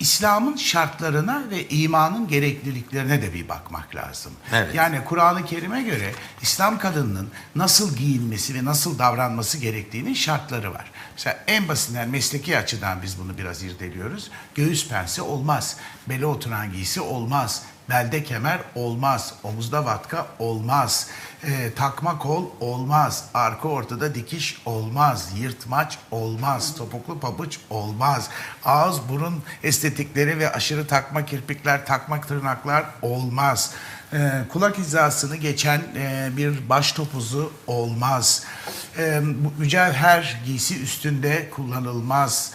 İslam'ın şartlarına ve imanın gerekliliklerine de bir bakmak lazım. Evet. Yani Kur'an-ı Kerim'e göre İslam kadınının nasıl giyinmesi ve nasıl davranması gerektiğinin şartları var. Mesela en basitinden mesleki açıdan biz bunu biraz irdeliyoruz. Göğüs pensi olmaz, bele oturan giysi olmaz, belde kemer olmaz, omuzda vatka olmaz, e, takma kol olmaz, arka ortada dikiş olmaz, yırtmaç olmaz, topuklu pabuç olmaz, ağız burun estetikleri ve aşırı takma kirpikler, takma tırnaklar olmaz. E, kulak hizasını geçen e, bir baş topuzu olmaz. E, mücevher giysi üstünde kullanılmaz.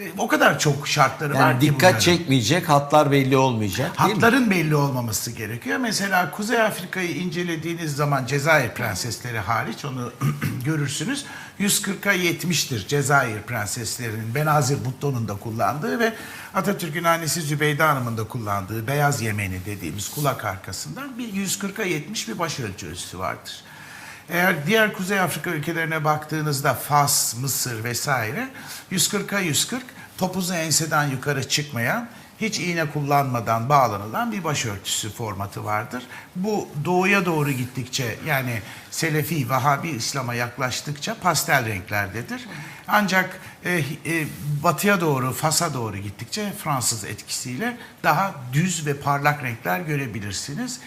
E, o kadar çok şartları var Yani ki dikkat bunların. çekmeyecek, hatlar belli olmayacak? Hatların belli olmaması gerekiyor. Mesela Kuzey Afrika'yı incelediğiniz zaman Cezayir prensesleri hariç onu görürsünüz. 140'a 70'tir Cezayir prenseslerinin Benazir Bhutto'nun da kullandığı ve Atatürk'ün annesi Zübeyde Hanım'ın da kullandığı beyaz yemeni dediğimiz kulak arkasından bir 140'a 70 bir başörtü ölçüsü vardır. Eğer diğer Kuzey Afrika ülkelerine baktığınızda Fas, Mısır vesaire 140'a 140 topuzu enseden yukarı çıkmayan hiç iğne kullanmadan bağlanılan bir başörtüsü formatı vardır. Bu doğuya doğru gittikçe yani Selefi, Vahabi İslam'a yaklaştıkça pastel renklerdedir. Ancak e, e, batıya doğru, Fas'a doğru gittikçe Fransız etkisiyle daha düz ve parlak renkler görebilirsiniz.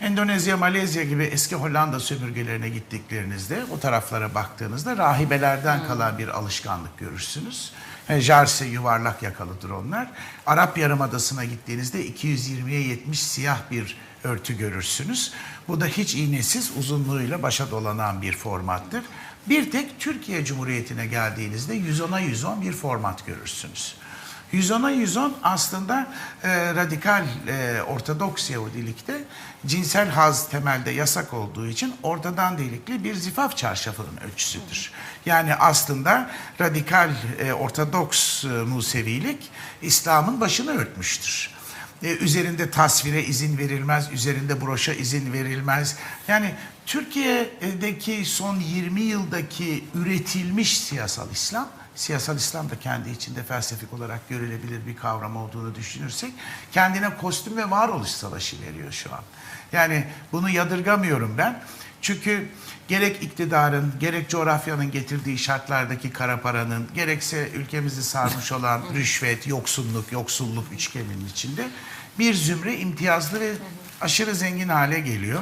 Endonezya, Malezya gibi eski Hollanda sömürgelerine gittiklerinizde o taraflara baktığınızda rahibelerden kalan bir alışkanlık görürsünüz. Jarse yuvarlak yakalıdır onlar. Arap Yarımadası'na gittiğinizde 220'ye 70 siyah bir örtü görürsünüz. Bu da hiç iğnesiz uzunluğuyla başa dolanan bir formattır. Bir tek Türkiye Cumhuriyeti'ne geldiğinizde 110'a 110 bir format görürsünüz. 110'a 110 aslında e, radikal e, Ortodoks Yahudilikte cinsel haz temelde yasak olduğu için ortadan delikli bir zifaf çarşafının ölçüsüdür. Yani aslında radikal e, Ortodoks e, Musevilik İslam'ın başını örtmüştür. E, üzerinde tasvire izin verilmez, üzerinde broşa izin verilmez. Yani Türkiye'deki son 20 yıldaki üretilmiş siyasal İslam, siyasal İslam da kendi içinde felsefik olarak görülebilir bir kavram olduğunu düşünürsek, kendine kostüm ve varoluş savaşı veriyor şu an. Yani bunu yadırgamıyorum ben. Çünkü gerek iktidarın, gerek coğrafyanın getirdiği şartlardaki kara paranın, gerekse ülkemizi sarmış olan rüşvet, yoksulluk, yoksulluk üçgeninin içinde bir zümre imtiyazlı ve aşırı zengin hale geliyor.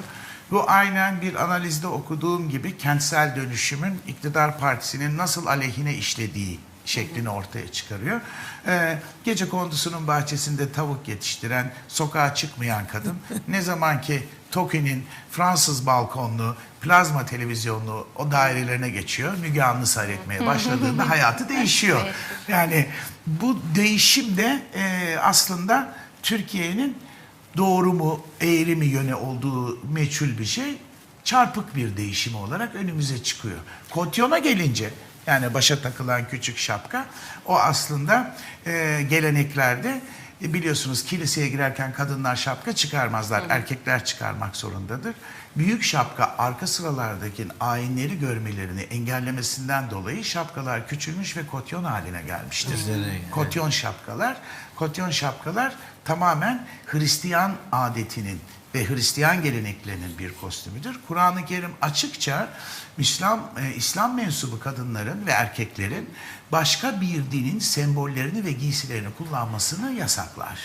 Bu aynen bir analizde okuduğum gibi kentsel dönüşümün iktidar partisinin nasıl aleyhine işlediği şeklini ortaya çıkarıyor. Ee, gece kondusunun bahçesinde tavuk yetiştiren, sokağa çıkmayan kadın ne zaman ki TOKİ'nin Fransız balkonlu, plazma televizyonlu o dairelerine geçiyor, Müge Anlı seyretmeye başladığında hayatı değişiyor. Yani bu değişim de e, aslında Türkiye'nin doğru mu, eğri mi yöne olduğu meçhul bir şey çarpık bir değişim olarak önümüze çıkıyor. Kotyona gelince yani başa takılan küçük şapka o aslında e, geleneklerde e, biliyorsunuz kiliseye girerken kadınlar şapka çıkarmazlar. Erkekler çıkarmak zorundadır. Büyük şapka arka sıralardaki ayinleri görmelerini engellemesinden dolayı şapkalar küçülmüş ve kotyon haline gelmiştir. Evet. Kotyon şapkalar, kotyon şapkalar tamamen Hristiyan adetinin ve Hristiyan geleneklerinin bir kostümüdür. Kur'an-ı Kerim açıkça İslam e, İslam mensubu kadınların ve erkeklerin başka bir dinin sembollerini ve giysilerini kullanmasını yasaklar.